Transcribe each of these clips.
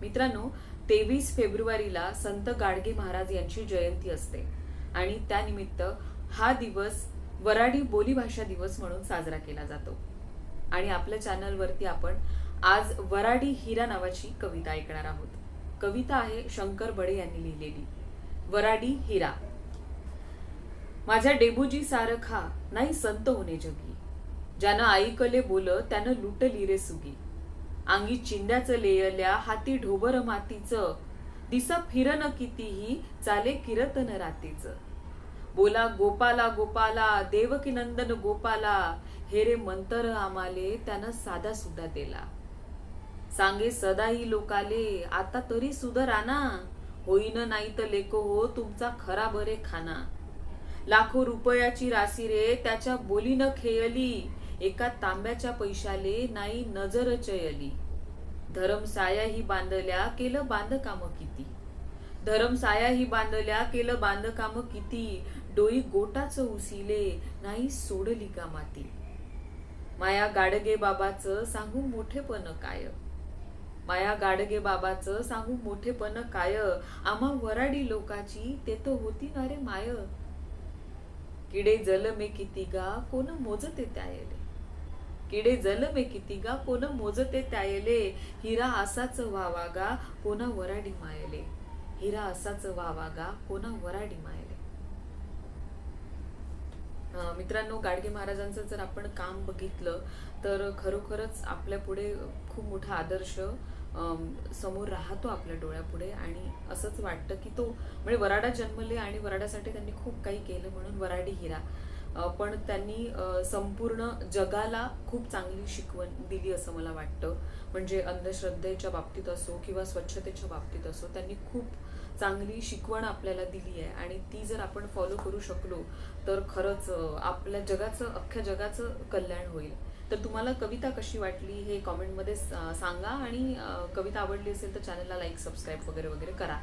मित्रांनो तेवीस फेब्रुवारीला संत गाडगे महाराज यांची जयंती असते आणि त्यानिमित्त हा दिवस वराडी बोलीभाषा दिवस म्हणून साजरा केला जातो. आणि आपल्या चॅनलवरती आपण आज वराडी हिरा नावाची कविता ऐकणार आहोत. कविता आहे शंकर बडे यांनी लिहिलेली. वराडी हिरा. माझ्या डेबूजी सारखा नाही संत होणे जगी. ज्यानं ऐकले बोल त्यानं लुटली रे सुगी. अंगी चिंद्याचं लेयल्या हाती ढोबर मातीचं. दिसा फिरन कितीही चाले किरतन रातीचं. बोला गोपाला गोपाला देवकी नंदन गोपाला हे रे मंतर आमाले त्यानं साधा सुद्धा दिला. सांगे सदाही लोकाले आता तरी सुधराना. होईन नाही तर लेको हो तुमचा खरा बरे खाना. लाखो रुपयाची राशी रे त्याच्या बोलीनं खेळली एका तांब्याच्या पैशाले नाही नजर चयली धरमसाया ही बांधल्या केलं बांधकाम किती? धरमसाया ही बांधल्या केलं बांधकाम किती? डोई गोटाच उसिले नाही सोडली का माती? माया गाडगे बाबाचं सांगू मोठेपण काय? माया गाडगे बाबाचं सांगू मोठेपण काय? आम्हा वराडी लोकाची ते तर होती ना रे माय. किडे जल मे किती गा कोण मोजते त्यायले? किडे जलमे किती गा कोण मोजते त्यायले? हिरा असाच व्हावा गा कोणा वराडी मायले? हिरा असाच व्हावा गा कोणा वराडी मायले? मित्रांनो गाडगे महाराजांचं जर आपण काम बघितलं तर खरोखरच आपल्या पुढे खूप मोठा आदर्श अं, समोर राहतो आपल्या डोळ्यापुढे. आणि असंच वाटतं की तो म्हणजे वराडा जन्मले आणि वराडासाठी त्यांनी खूप काही केलं म्हणून वराडी हिरा. पण त्यांनी संपूर्ण जगाला खूप चांगली शिकवण दिली असं मला वाटतं. म्हणजे अंधश्रद्धेच्या बाबतीत असो किंवा स्वच्छतेच्या बाबतीत असो त्यांनी खूप चांगली शिकवण आपल्याला दिली आहे. आणि ती जर आपण फॉलो करू शकलो तर खरंच आपल्या जगाचं अख्ख्या जगाचं कल्याण होईल. तर तुम्हाला कविता कशी वाटली हे कॉमेंटमध्ये सांगा आणि कविता आवडली असेल तर चॅनलला लाईक सबस्क्राईब वगैरे वगैरे करा.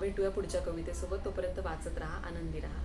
भेटूया पुढच्या कवितेसोबत. तोपर्यंत वाचत राहा आनंदी राहा.